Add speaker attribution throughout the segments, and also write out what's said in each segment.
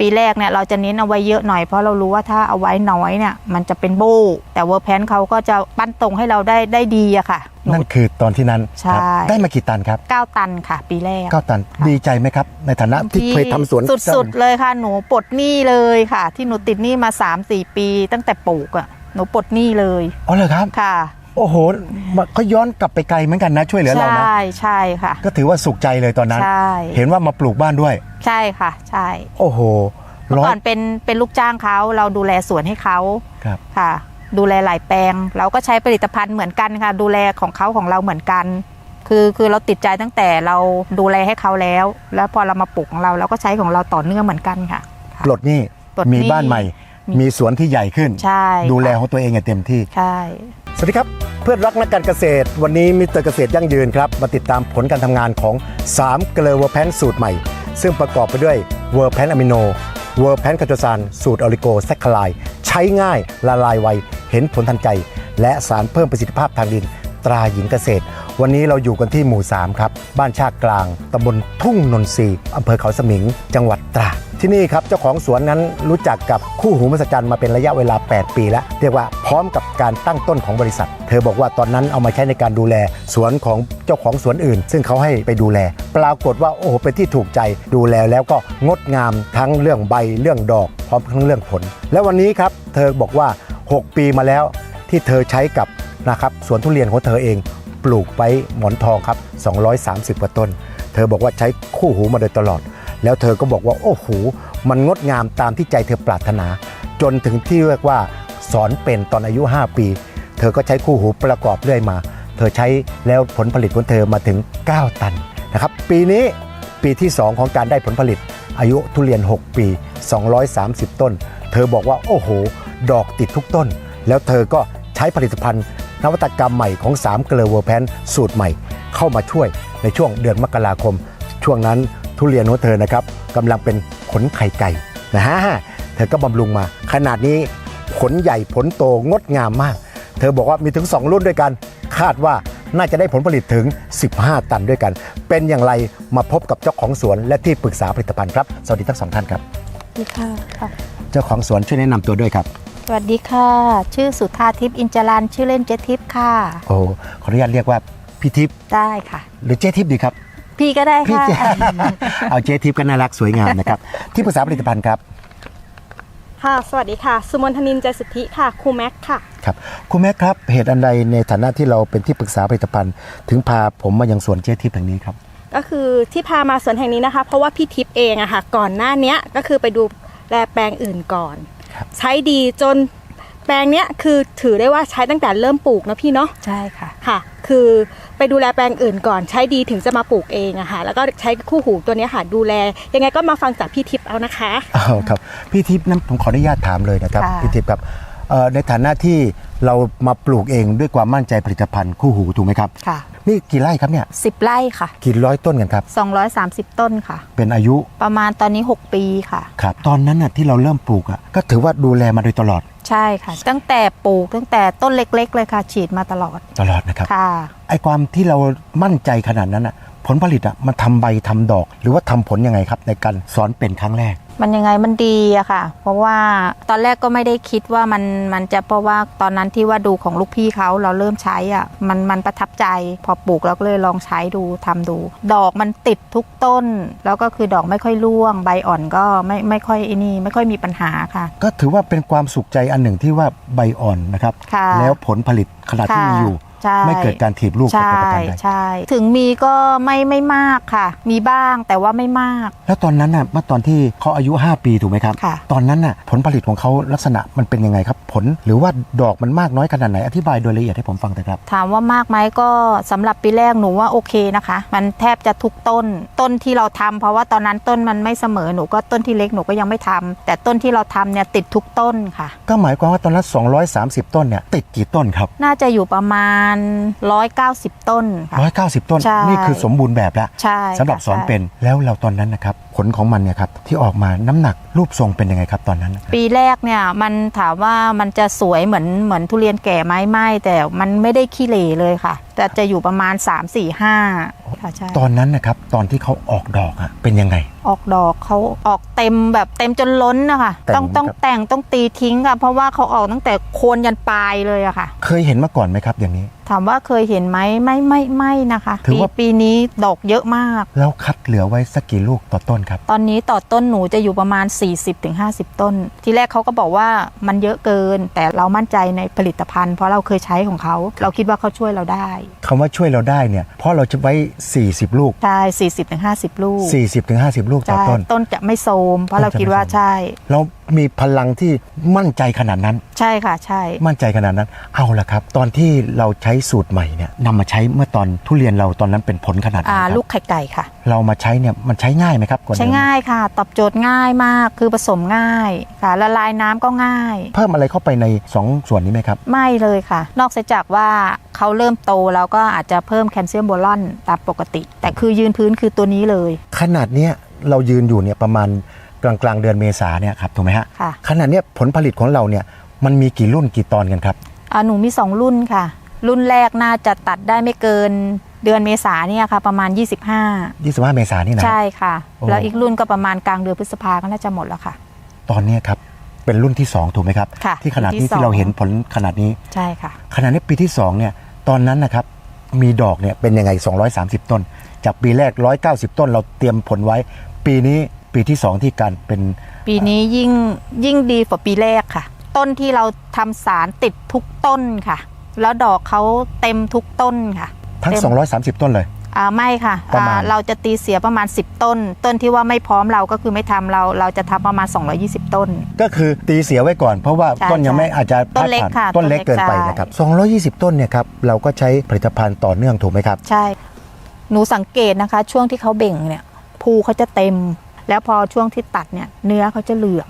Speaker 1: ปีแรกเนี่ยเราจะเน้นเอาไว้เยอะหน่อยเพราะเรารู้ว่าถ้าเอาไว้น้อยเนี่ยมันจะเป็นโบ้แต่เวอร์แพนเขาก็จะปั้นตรงให้เราได้ได้ดีอะค่ะหนู
Speaker 2: นั่นคือตอนที่นั้น
Speaker 1: ใช่
Speaker 2: ครับได้มากี่ตันครับ
Speaker 1: เก้าตันค่ะ ปีแรก
Speaker 2: เก้าตัน
Speaker 1: ค่ะ
Speaker 2: ดีใจไหมครับ ในฐานะที่เคยทำสวน
Speaker 1: สุดๆเลยค่ะหนูปลดหนี้เลยค่ะ ที่หนูติดหนี้มา 3-4 ปี ตั้งแต่ปลูกอะหนูปลดหนี้เลย
Speaker 2: อ๋อเหรอครับ
Speaker 1: ค่ะ
Speaker 2: โอ้โหมันก็ย้อนกลับไปไกลเหมือนกันนะช่วยเหลือเรานะ
Speaker 1: ใช่ใช่ค่ะ
Speaker 2: ก็ถือว่าสุขใจเลยตอนนั้น
Speaker 1: ใช่
Speaker 2: เห็นว่ามาปลูกบ้านด้วย
Speaker 1: ใช่ค่ะ ใช่
Speaker 2: โอ้โห
Speaker 1: เมื่อ
Speaker 2: ร้อ
Speaker 1: ก่อยนเป็นเป็นลูกจ้างเขาเราดูแลสวนให้เขา
Speaker 2: ครับ
Speaker 1: ค่ะ ดูแลหลายแปลง เราก็ใช้ผลิตภัณฑ์เหมือนกันค่ะ ดูแลของเขาของเราเหมือนกัน คือคือเราติดใจตั้งแต่เราดูแลให้เขาแล้ว แล้วพอเรามาปลูกของเราเราก็ใช้ของเราต่อเนื่องเหมือนกันค่ะ
Speaker 2: ปลดหนี้
Speaker 1: ปลดหนี้
Speaker 2: มีบ้านใหม่
Speaker 1: มี
Speaker 2: มีสวนที่ใหญ่ขึ้น
Speaker 1: ใช่
Speaker 2: ดูแล
Speaker 1: ค่ะ
Speaker 2: ของตัวเองอย่างเต็มที่
Speaker 1: ใช่
Speaker 2: สวัสดีครับ เพื่อนรักนักการเกษตร วันนี้มิสเตอร์เกษตรยั่งยืนครับ มาติดตามผลการทำงานของ3เกลือเวอร์แพนสูตรใหม่ ซึ่งประกอบไปด้วยเวอร์แพนอะมิโนเวอร์แพนคาโตซานสูตรออริโกแซคคลาย ใช้ง่ายละลายไว เห็นผลทันใจ และสารเพิ่มประสิทธิภาพทางดินตราหญิงเกษตร วันนี้เราอยู่กันที่หมู่ 3 ครับ บ้านชากกลางตำบลทุ่งนนทรีย์อำเภอเขาสมิง จังหวัดตราดที่นี่ครับเจ้าของสวนนั้นรู้จักกับคู่หูมหัศจรรย์มาเป็นระยะเวลา 8 ปีแล้ว เรียกว่าพร้อมกับการตั้งต้นของบริษัท เธอบอกว่าตอนนั้นเอามาใช้ในการดูแลสวนของเจ้าของสวนอื่น ซึ่งเขาให้ไปดูแล ปรากฏว่าโอ้โหเป็นที่ถูกใจดูแลแล้วก็งดงามทั้งเรื่องใบเรื่องดอก พร้อมทั้งเรื่องผล และวันนี้ครับ เธอบอกว่า 6 ปีมาแล้วที่เธอใช้กับนะครับสวนทุเรียนของเธอเอง ลูกไปหมอนทองครับ 230กว่าต้น เธอบอกว่าใช้คู่หูมาโดยตลอด แล้วเธอก็บอกว่าโอ้โหมันงดงามตามที่ใจเธอปรารถนา จนถึงที่เรียกว่าสอนเป็นตอนอายุ 5 ปี เธอก็ใช้คู่หูประกอบเรื่อยมา เธอใช้แล้วผลผลิตของเธอมาถึง 9 ตันนะครับ ปีนี้ปีที่ 2 ของการได้ผลผลิต อายุทุเรียน 6 ปี 230 ต้น เธอบอกว่าโอ้โห ดอกติดทุกต้น แล้วเธอก็ใช้ผลิตภัณฑ์ นวัตกรรมใหม่ของ3เกลือเวอร์แพนสูตรใหม่ เข้ามาช่วยในช่วงเดือนมกราคม ช่วงนั้นทุเรียนของเธอนะครับกำลังเป็นขนไข่ไก่นะฮะเธอก็บำรุงมา ขนาดนี้ผลใหญ่ผลโตงดงามมาก เธอบอกว่ามีถึง 2 รุ่นด้วยกัน คาดว่าน่าจะได้ผลผลิตถึง 15 ตันด้วยกัน เป็นอย่างไรมาพบกับเจ้าของสวนและที่ปรึกษาผลิตภัณฑ์ครับ สวัสดีทั้งสองท่านครับ
Speaker 1: สวัสดีค่ะค่ะ
Speaker 2: เจ้าของสวนช่วยแนะนำตัวด้วยครับ
Speaker 1: สวัสดีค่ะ ชื่อสุธาทิพย์อินจรันชื่อเล่นเจทิพย์ค่ะ
Speaker 2: โอ้ขออนุญาตเรียกว่าพี่ทิพย์
Speaker 1: ได้ค่ะ
Speaker 2: หรือเจ๊ทิพย์ดีครับ
Speaker 1: พี่ก็ได้
Speaker 2: พี่
Speaker 1: ค่ะ
Speaker 2: เจ๊ เอาเจ๊ทิพย์ก็น่ารักสวยงามนะครับ ที่ปรึกษาผลิตภัณฑ์ครับ
Speaker 3: ค่ะ สวัสดีค่ะ สุมนทนินใจสุทธิค่ะ ครูแม็กค่ะ
Speaker 2: ครับ คุณแม่ครับเหตุอันใดในฐานะที่เราเป็นที่ปรึกษาผลิตภัณฑ์ ถึงพาผมมายังสวนเจ๊ทิพย์แห่งนี้ครับ
Speaker 3: ก็คือที่พามาสวนแห่งนี้นะคะ เพราะว่าพี่ทิพย์เองอะค่ะ ก่อนหน้าเนี้ยก็คือไปดูแลแปลงอื่นก่อน
Speaker 2: ครับ
Speaker 3: ใช้ดีจนแปลงเนี้ยคือถือได้ว่าใช้ตั้งแต่เริ่มปลูกนะพี่เนาะ
Speaker 1: ใช่ค่ะ
Speaker 3: ค่ะ คือไปดูแลแปลงอื่นก่อนใช้ดีถึงจะมาปลูกเองอะค่ะแล้วก็ใช้คู่หูตัวเนี้ยค่ะดูแล ยังไงก็มาฟังจากพี่ทิพย์เอานะคะ
Speaker 2: อ้าวครับพี่ทิพย์นั้นผมขออนุญาตถามเลยนะครับ
Speaker 1: ค่ะ
Speaker 2: พี่ทิพย์ครับเอ่อในฐานะที่เรามาปลูกเองด้วยความมั่นใจผลิตภัณฑ์คู่หูถูกไหมครับ
Speaker 1: ค่ะ
Speaker 2: นี่กี่ไร่ครับเนี่ย
Speaker 1: สิบไร่ค่ะ
Speaker 2: กี่ร้อยต้นกันครับ
Speaker 1: 230 ต้นค่ะ
Speaker 2: เป็นอายุ
Speaker 1: ประมาณตอนนี้ 6 ปีค่ะ
Speaker 2: ครับ ตอนนั้นน่ะที่เราเริ่มปลูกอะก็ถือว่าดูแลมาโดยตลอด
Speaker 1: ใช่ค่ะ ตั้งแต่ปลูกตั้งแต่ต้นเล็ก ๆ เลยค่ะ ฉีดมาตลอด
Speaker 2: ตลอดนะครับ
Speaker 1: ค่ะ
Speaker 2: ไอ้ความที่เรามั่นใจขนาดนั้นอะผลผลิตอะมันทำใบทำดอก หรือว่าทำผลยังไงครับ ในการสอนเป็นครั้งแรก
Speaker 1: มันยังไงมันดีอะค่ะ เพราะว่าตอนแรกก็ไม่ได้คิดว่ามันมันจะเพราะว่าตอนนั้นที่ว่าดูของลูกพี่เขาเราเริ่มใช้อะมันมันประทับใจ พอปลูกเราก็เลยลองใช้ดูทำดู ดอกมันติดทุกต้น แล้วก็คือดอกไม่ค่อยร่วง ใบอ่อนก็ไม่ไม่ค่อยไอ้นี่ไม่ค่อยมีปัญหาค่ะ
Speaker 2: ก็ถือว่าเป็นความสุขใจอันหนึ่งที่ว่าใบอ่อนนะครับ
Speaker 1: ค่ะ
Speaker 2: แล้วผลผลิตขนาดที่
Speaker 1: ค่ะ
Speaker 2: มีอยู่
Speaker 1: ใช่
Speaker 2: ไม่เกิดการถีบลูก
Speaker 1: ใช่
Speaker 2: กับประการใด
Speaker 1: ใช่ ถึงมีก็ไม่ไม่มากค่ะ มีบ้างแต่ว่าไม่มาก
Speaker 2: แล้วตอนนั้นน่ะเมื่อตอนที่เขาอายุ 5 ปีถูกไหมครับ
Speaker 1: ค่ะ
Speaker 2: ตอนนั้นน่ะผลผลิตของเขาลักษณะมันเป็นยังไงครับ ผลหรือว่าดอกมันมากน้อยขนาดไหนอธิบายโดยละเอียดให้ผมฟังเถอะครับ
Speaker 1: ถามว่ามากไหมก็สำหรับปีแรกหนูว่าโอเคนะคะ มันแทบจะทุกต้นต้นที่เราทำเพราะว่าตอนนั้นต้นมันไม่เสมอหนูก็ต้นที่เล็กหนูก็ยังไม่ทำแต่ต้นที่เราทำเนี่ยติดทุกต้นค่ะ
Speaker 2: ก็หมายความว่าตอนนั้น230 ต้นเนี่ยติดกี่ต้นครับ
Speaker 1: น่าจะอยู่ประมาณ190 ต้นค่ะ
Speaker 2: 190ต้น
Speaker 1: ใช่
Speaker 2: นี่คือสมบูรณ์แบบแล้ว
Speaker 1: ใช่
Speaker 2: สำหรับ
Speaker 1: ค่ะ
Speaker 2: สอน
Speaker 1: ใช่
Speaker 2: เป็นแล้วเราตอนนั้นนะครับผลของมันเนี่ยครับที่ออกมาน้ำหนักรูปทรงเป็นยังไงครับตอนนั้น
Speaker 1: ปีแรกเนี่ยมันถามว่ามันจะสวยเหมือนเหมือนทุเรียนแก่ไหมไม่แต่มันไม่ได้ขี้เหร่เลยค่ะ แต่จะอยู่ประมาณ 3 4 5ค่ะใช่
Speaker 2: ตอนนั้นนะครับตอนที่เขาออกดอกอะเป็นยังไง
Speaker 1: ออกดอกเขาออกเต็มแบบเต็มจนล้นนะคะ
Speaker 2: แต่ง
Speaker 1: ต้องต้อง
Speaker 2: ครับ
Speaker 1: แต่งต้องตีทิ้งค่ะเพราะว่าเขาออกตั้งแต่โคนยันปลายเลยอะค่ะ
Speaker 2: เคยเห็นมาก่อนไหมครับอย่างนี้
Speaker 1: ถามว่าเคยเห็นไหมไม่ไม่ไม่นะคะ
Speaker 2: ถือ
Speaker 1: ปี
Speaker 2: ว่า
Speaker 1: ปีนี้ดอกเยอะมาก
Speaker 2: แล้วคัดเหลือไว้สักกี่ลูกต่อต้นครับ
Speaker 1: ตอนนี้ต่อต้นหนูจะอยู่ประมาณ 40-50 ต้น ที่แรกเขาก็บอกว่ามันเยอะเกิน แต่เรามั่นใจในผลิตภัณฑ์ เพราะเราเคยใช้ของเขา เราคิดว่าเขาช่วยเราได้
Speaker 2: คำว่าช่วยเราได้เนี่ย เพราะเราจะไว้ 40 ลูก
Speaker 1: ใช่40-50 ลูก
Speaker 2: 40-50 ลูกต่อ
Speaker 1: ใช่
Speaker 2: ต้น
Speaker 1: ต้นจะไม่โทรมเพราะเรา
Speaker 2: ต้นจะไม่
Speaker 1: คิดว่า
Speaker 2: โทรม
Speaker 1: ใช่
Speaker 2: เรา มีพลังที่มั่นใจขนาดนั้น
Speaker 1: ใช่ค่ะใช่
Speaker 2: มั่นใจขนาดนั้น เอาละครับ ตอนที่เราใช้สูตรใหม่เนี่ยนำมาใช้เมื่อตอนทุเรียนเราตอนนั้นเป็นผลขนาดไหน
Speaker 1: อ่า
Speaker 2: ครับ
Speaker 1: ลูกไข่ไก่ค่ะ
Speaker 2: เรามาใช้เนี่ยมันใช้ง่ายไหมครับกว่เดิม
Speaker 1: ใช้ง่ายค่ะ ตอบโจทย์ง่ายมากคือผสมง่ายค่ะละลายน้ำก็ง่าย
Speaker 2: เพิ่มอะไรเข้าไปใน2ส่วนนี้ไหมครับ
Speaker 1: ไม่เลยค่ะ นอกจากว่าเขาเริ่มโตแล้วก็อาจจะเพิ่มแคลเซียมโบรอนตามปกติ แต่คือยืนพื้นคือตัวนี้เลย
Speaker 2: ขนาดเนี้ยเรายืนอยู่เนี่ยประมาณ กลางกลางๆเดือนเมษาเนี่ยครับถูกไหมฮะ
Speaker 1: ค่ะ
Speaker 2: ขนาดเนี้ยผลผลิตของเราเนี่ยมันมีกี่รุ่นกี่ตอนกันครับ
Speaker 1: อ่าหนูมี 2 รุ่นค่ะ รุ่นแรกน่าจะตัดได้ไม่เกินเดือนเมษาเนี่ยค่ะ ประมาณ 25
Speaker 2: 25 เมษายนนี่นะ
Speaker 1: ใช่ค่ะ
Speaker 2: โอ้
Speaker 1: แล้วอีกรุ่นก็ประมาณกลางเดือนพฤษภาก็น่าจะหมดแล้วค่ะ
Speaker 2: ตอนเนี้ยครับเป็นรุ่นที่2ถูกไหมครับ
Speaker 1: ค่ะ
Speaker 2: ที่ขนาดนี้
Speaker 1: รุ่นที่สอง
Speaker 2: ที่เราเห็นผลขนาดนี้
Speaker 1: ใช่ค่ะ
Speaker 2: ขนาดนี้ปีที่2เนี่ยตอนนั้นนะครับมีดอกเนี่ยเป็นยังไง 230 ต้น จากปีแรก 190 ต้นเราเตรียมผลไว้ ปีนี้ ปีที่2ที่การเป็น
Speaker 1: ปีนี้ยิ่งยิ่งดีกว่าปีแรกค่ะ ต้นที่เราทำสารติดทุกต้นค่ะ แล้วดอกเขาเต็มทุกต้นค่ะ
Speaker 2: ทั้ง
Speaker 1: เต็ม
Speaker 2: 230 ต้นเลย
Speaker 1: อ่าไม่ค่ะ
Speaker 2: ประมาณ
Speaker 1: อ่าเราจะตีเสียประมาณ 10 ต้น ต้นที่ว่าไม่พร้อมเราก็คือไม่ทำเราเราจะทำประมาณ 220 ต้น
Speaker 2: ก็คือตีเสียไว้ก่อนเพราะว่า
Speaker 1: ใช่
Speaker 2: ต้นยังไม่
Speaker 1: ใช่
Speaker 2: อาจจะ
Speaker 1: ต้นเล็ก
Speaker 2: พาดผ่า
Speaker 1: ค่ะ
Speaker 2: ต้นเล็ก
Speaker 1: ต้นเล็ก
Speaker 2: เกินไป
Speaker 1: ใช่
Speaker 2: นะครับ 220 ต้นเนี่ยครับเราก็ใช้ผลิตภัณฑ์ต่อเนื่องถูกไหมครับ
Speaker 1: ใช่ หนูสังเกตนะคะ ช่วงที่เขาเบ่งเนี่ยภูเขาจะเต็ม แล้วพอช่วงที่ตัดเนี่ยเนื้อเขาจะเหลือง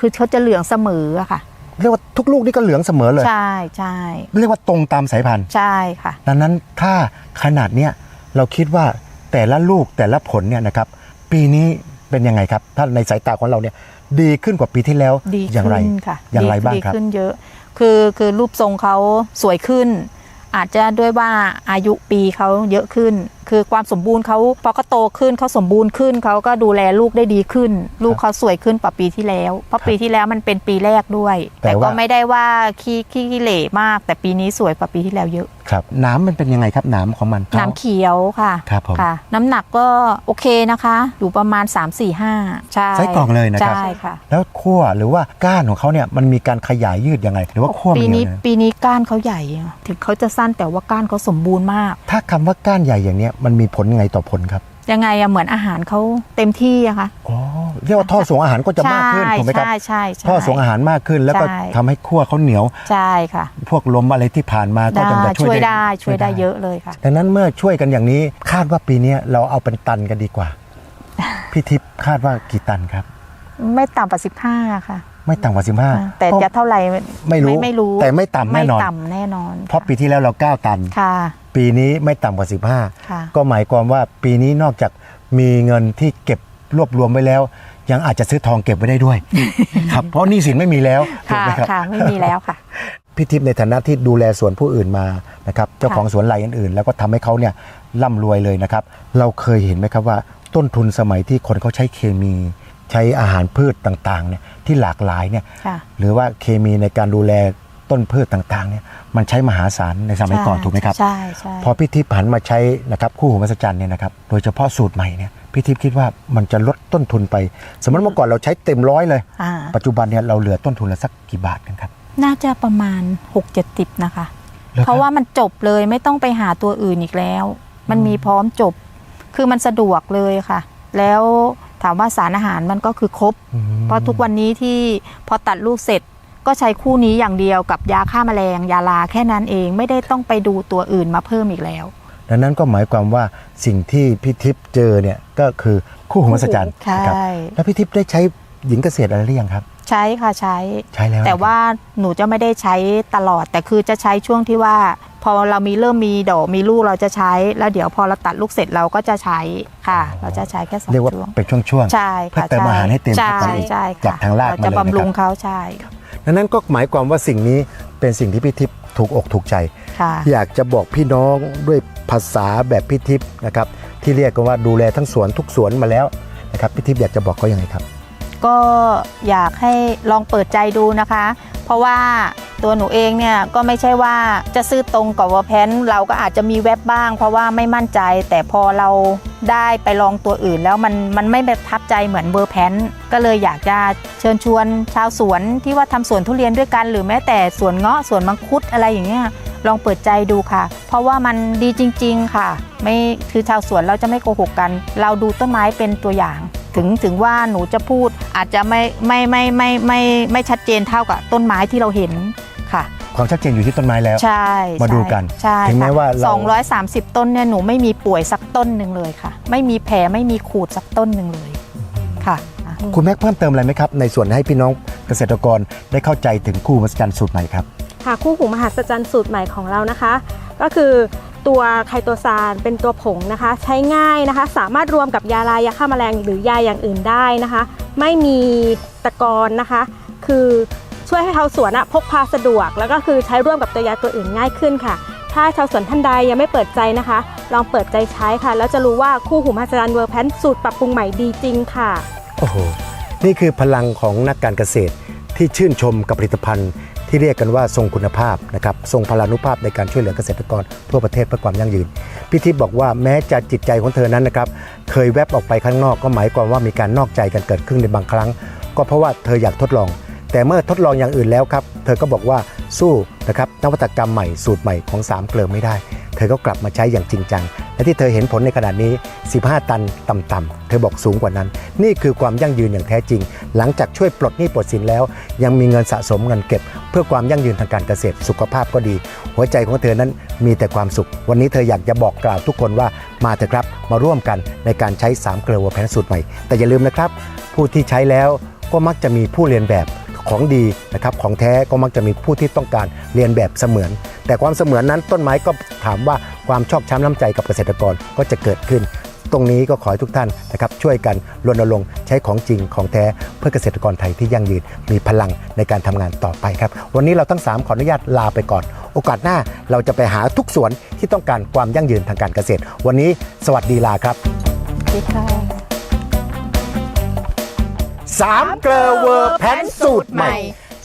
Speaker 1: คือเขาจะเหลืองเสมออะค่ะ
Speaker 2: เรียกว่าทุกลูกนี่ก็เหลืองเสมอเลย
Speaker 1: ใช่ใช่
Speaker 2: เรียกว่าตรงตามสายพันธุ์
Speaker 1: ใช่ค่ะ
Speaker 2: ดังนั้นถ้าขนาดเนี้ยเราคิดว่าแต่ละลูกแต่ละผลเนี่ยนะครับ ปีนี้เป็นยังไงครับ ถ้าในสายตาของเราเนี่ยดีขึ้นกว่าปีที่แล้ว
Speaker 1: ดี
Speaker 2: อย่างไร
Speaker 1: ขึ้นค่ะ
Speaker 2: อย่างไร
Speaker 1: ดี
Speaker 2: บ้าง
Speaker 1: ดี
Speaker 2: ครับ
Speaker 1: ขึ้นเยอะ คือคือรูปทรงเขาสวยขึ้น อาจจะด้วยว่าอายุปีเขาเยอะขึ้น คือความสมบูรณ์เขาพอเขาโตขึ้นเขาสมบูรณ์ขึ้นเขาก็ดูแลลูกได้ดีขึ้น ลูกเขาสวยขึ้นกว่าปีที่แล้ว เพราะปีที่แล้วมันเป็นปีแรกด้วย
Speaker 2: แต่
Speaker 1: แต่ก็
Speaker 2: ว่า
Speaker 1: ไม่ได้ว่าขี้ขี้ขี้เหร่มาก แต่ปีนี้สวยกว่าปีที่แล้วเยอะ
Speaker 2: ครับน้ำมันเป็นยังไงครับน้ำของมัน
Speaker 1: น้ำเขียวค่ะ
Speaker 2: ครับผม
Speaker 1: ค่ะ น้ำหนักก็โอเคนะคะ อยู่ประมาณ 3 4 5ใช่
Speaker 2: ไส้กรอกเลยนะครับ
Speaker 1: ใช่ค่ะ
Speaker 2: แล้วขั้วหรือว่าก้านของเขาเนี่ยมันมีการขยายยืดยังไง หรือว่าขั้วมั
Speaker 1: ปี
Speaker 2: น
Speaker 1: นี้
Speaker 2: ยังไง
Speaker 1: ปีนี้ก้านเขาใหญ่อะถึงเขาจะสั้นแต่ว่าก้านเขาสมบูรณ์มาก
Speaker 2: ถ้าคำว่าก้านใหญ่อย่างเนี้ยมันมีผลยังไงต่อผลครับ
Speaker 1: ยังไงอะเหมือนอาหารเขาเต็มที่อะค่ะ
Speaker 2: อ๋อเรียกว่าท่อส่งอาหารก็จะมากขึ้นถูกไหมครับ
Speaker 1: ใช่ใช่ใช่
Speaker 2: ท่อส่งอาหารมากขึ้น แล้วก็
Speaker 1: ใช่
Speaker 2: ทำให้ขั้วเขาเหนียว
Speaker 1: ใช่ค่ะ
Speaker 2: พวกลมอะไรที่ผ่านมาก็
Speaker 1: ได้
Speaker 2: จะช่
Speaker 1: ช่
Speaker 2: ว
Speaker 1: วยย
Speaker 2: ได้
Speaker 1: ได้ช่วยได้เยอะเลยค่ะ
Speaker 2: ดังนั้นเมื่อช่วยกันอย่างนี้คาดว่าปีเนี้ยเราเอาเป็นตันกันดีกว่า พี่ทิพย์คาดว่ากี่ตันครับ
Speaker 1: ไม่ต่ำกว่าสิบห้าค่ะ
Speaker 2: ไม่ต่ำกว่า15
Speaker 1: แต่
Speaker 2: เพราะ
Speaker 1: จะเท่าไหร่
Speaker 2: ไม่รู้
Speaker 1: ไม่รู้
Speaker 2: แต่ไม่ต่ำแน่นอน
Speaker 1: ไม่ต่ำแน่นอน
Speaker 2: เพราะปีที่แล้วเรา9ตัน
Speaker 1: ค่ะ
Speaker 2: ปีนี้ไม่ต่ำกว่า
Speaker 1: ค่ะ
Speaker 2: 15 ก็หมายความว่าปีนี้นอกจากมีเงินที่เก็บรวบรวมไว้แล้ว ยังอาจจะซื้อทองเก็บไว้ได้ด้วย ครับเพราะหนี้สินไม่มีแล้วถูก
Speaker 1: ค่ะ
Speaker 2: ไหมครับ
Speaker 1: ค่ะไม่มีแล้วค่ะ
Speaker 2: พี่ทิพย์ในฐานะที่ดูแลสวนผู้อื่นมานะครับเจ้าของสวนรายอื่นๆ แล้วก็ทำให้เขาเนี่ยร่ำรวยเลยนะครับ เราเคยเห็นไหมครับว่า ต้นทุนสมัยที่คนเขาใช้เคมี ใช้อาหารพืชต่างๆเนี่ยที่หลากหลายเนี่ย
Speaker 1: ค่ะ
Speaker 2: หรือว่าเคมีในการดูแล ต้นพืชต่างๆเนี่ยมันใช้มหาศาลในสมัยก่อนถูกไหมครับ
Speaker 1: ใช่ใช่
Speaker 2: พอพี่ทิพย์หันมาใช้นะครับคู่หูมหัศจรรย์เนี่ยนะครับโดยเฉพาะสูตรใหม่เนี่ยพี่ทิพย์คิดว่ามันจะลดต้นทุนไป สมมติเมื่อก่อนเราใช้เต็มร้อยเลย
Speaker 1: อ่า
Speaker 2: ปัจจุบันเนี่ยเราเหลือต้นทุนละสักกี่บาทกันครับ
Speaker 1: น่าจะประมาณ6กเจ็ดติบนะคะ
Speaker 2: หอคบ
Speaker 1: เพราะว่ามันจบเลยไม่ต้องไปหาตัวอื่นอีกแล้ว มันมีพร้อมจบ คือมันสะดวกเลยค่ะ แล้วถามว่าสารอาหารมันก็คือครบ
Speaker 2: อืม
Speaker 1: เพราะทุกวันนี้ที่พอตัดลูกเสร็จ ก็ใช้คู่นี้อย่างเดียวกับยาฆ่าแมลง ยาลาแค่นั้นเองไม่ได้ต้องไปดูตัวอื่นมาเพิ่มอีกแล้ว
Speaker 2: ดังนั้นก็หมายความว่าสิ่งที่พี่ทิพย์เจอเนี่ยก็คือคู่หูมหัศจรรย์
Speaker 1: ใช่
Speaker 2: นะครับแล้วพี่ทิพย์ได้ใช้หญิงเกษตรอะไรหรือยังครับ
Speaker 1: ใช้ค่ะใช้
Speaker 2: ใช้แล้ว
Speaker 1: แต่ว่าหนูจะไม่ได้ใช้ตลอด แต่คือจะใช้ช่วงที่ว่า พอเรามีเริ่มมีดอกมีลูกเราจะใช้ แล้วเดี๋ยวพอเราตัดลูกเสร็จเราก็จะใช้ค่ะ เราจะใช้แค่สอง
Speaker 2: เรียกว่า
Speaker 1: ช่วง
Speaker 2: เป็นช่วงๆ
Speaker 1: ใช่
Speaker 2: เพื่อ
Speaker 1: ค่ะ
Speaker 2: เติมอาหารให้เต็ม
Speaker 1: ใช่
Speaker 2: เข้าไป
Speaker 1: ใช่
Speaker 2: จากทางราก
Speaker 1: เร
Speaker 2: มา
Speaker 1: จะ
Speaker 2: เลยนะครับ
Speaker 1: บำรุงเขาใช่
Speaker 2: ดังนั้นก็หมายความว่าสิ่งนี้เป็นสิ่งที่พี่ทิพย์ถูกอกถูกใจ
Speaker 1: ค่ะ
Speaker 2: อยากจะบอกพี่น้องด้วยภาษาแบบพี่ทิพย์นะครับที่เรียกกันว่าดูแลทั้งสวนทุกสวนมาแล้วนะครับพี่ทิพย์อยากจะบอกเขายังไงครับ
Speaker 1: ก็อยากให้ลองเปิดใจดูนะคะ เพราะว่าตัวหนูเองเนี่ยก็ไม่ใช่ว่าจะซื้อตรงกับว่าแพนเราก็อาจจะมีเว็บบ้าง เพราะว่าไม่มั่นใจ แต่พอเราได้ไปลองตัวอื่นแล้วมันมันไม่ประทับใจเหมือนเบอร์แพนก็เลยอยากจะเชิญชวนชาวสวนที่ว่าทำสวนทุเรียนด้วยกัน หรือแม้แต่สวนเงาะสวนมังคุดอะไรอย่างเงี้ยลองเปิดใจดูค่ะ เพราะว่ามันดีจริง ๆ ค่ะ ไม่คือชาวสวนเราจะไม่โกหกกัน เราดูต้นไม้เป็นตัวอย่าง ถึงถึงว่าหนูจะพูดอาจจะไม่ไม่ไม่ไม่ไม่ไม่ไม่ชัดเจนเท่ากับต้นไม้ที่เราเห็นค่ะ
Speaker 2: ความชัดเจนอยู่ที่ต้นไม้แล้ว
Speaker 1: ใช่
Speaker 2: มาดูกัน
Speaker 1: ใช่
Speaker 2: ถึงแม้
Speaker 1: ค่ะ
Speaker 2: ว่าเรา
Speaker 1: 230 ต้นเนี่ยหนูไม่มีป่วยสักต้นหนึ่งเลยค่ะ ไม่มีแผลไม่มีขูดสักต้นหนึ่งเลยค่ะอะ
Speaker 2: คุณแม็กเพิ่มเติมอะไรไหมครับในส่วนให้พี่น้องเกษตรกรได้เข้าใจถึงคู่มหัศจรรย์สูตรใหม่ครับ
Speaker 3: ค่ะคู่หูมหัศจรรย์สูตรใหม่ของเรานะคะ ก็คือ ตัวไคโตซานเป็นตัวผงนะคะ ใช้ง่ายนะคะ สามารถรวมกับยาลายยาฆ่าแมลงหรือยาอย่างอื่นได้นะคะ ไม่มีตะกอนนะคะ คือช่วยให้ชาวสวนพกพาสะดวก แล้วก็คือใช้ร่วมกับตัวยาตัวอื่นง่ายขึ้นค่ะ ถ้าชาวสวนท่านใดยังไม่เปิดใจนะคะ ลองเปิดใจใช้ค่ะ แล้วจะรู้ว่าคู่หูมหัศจรรย์เวอร์แพนสูตรปรับปรุงใหม่ดีจริงค่ะ
Speaker 2: โอ้โหนี่คือพลังของนักการเกษตรที่ชื่นชมกับผลิตภัณฑ์ ที่เรียกกันว่าทรงคุณภาพนะครับทรงพลานุภาพในการช่วยเหลือเกษตรกรทั่วประเทศเพื่อความยั่งยืนพี่ทิพย์บอกว่าแม้จะจิตใจของเธอนั้นนะครับเคยแวบออกไปข้างนอกก็หมายความว่ามีการนอกใจกันเกิดขึ้นในบางครั้ง ก็เพราะว่าเธออยากทดลอง แต่เมื่อทดลองอย่างอื่นแล้วครับเธอก็บอกว่าสู้นะครับนวัตกรรมใหม่สูตรใหม่ของสามเกลือไม่ได้ เธอก็กลับมาใช้อย่างจริงจัง และที่เธอเห็นผลในขนาดนี้ 15 ตันต่ำๆเธอบอกสูงกว่านั้น นี่คือความยั่งยืนอย่างแท้จริง หลังจากช่วยปลดหนี้ปลดสินแล้ว ยังมีเงินสะสมเงินเก็บ เพื่อความยั่งยืนทางการเกษตรสุขภาพก็ดี หัวใจของเธอนั้นมีแต่ความสุข วันนี้เธออยากจะบอกกล่าวทุกคนว่ามาเถอะครับมาร่วมกันในการใช้3เกลือวัวแพนสูตรใหม่ แต่อย่าลืมนะครับ ผู้ที่ใช้แล้วก็มักจะมีผู้เรียนแบบของดีนะครับของแท้ก็มักจะมีผู้ที่ต้องการเรียนแบบเสมือน แต่ความเสมือนนั้นต้นไม้ก็ถามว่า ความชอบช้ำน้ำใจกับเกษตรกรก็จะเกิดขึ้น ตรงนี้ก็ขอให้ทุกท่านนะครับช่วยกันรณรงค์ใช้ของจริงของแท้เพื่อเกษตรกรไทยที่ยั่งยืนมีพลังในการทำงานต่อไปครับ วันนี้เราทั้ง 3 ขออนุญาตลาไปก่อน โอกาสหน้าเราจะไปหาทุกสวนที่ต้องการความยั่งยืนทางการเกษตร วันนี้สวัสดีลาครับ
Speaker 1: สวัสดีค่ะ
Speaker 2: สามเกลอเวอร์แพนสูตรใหม่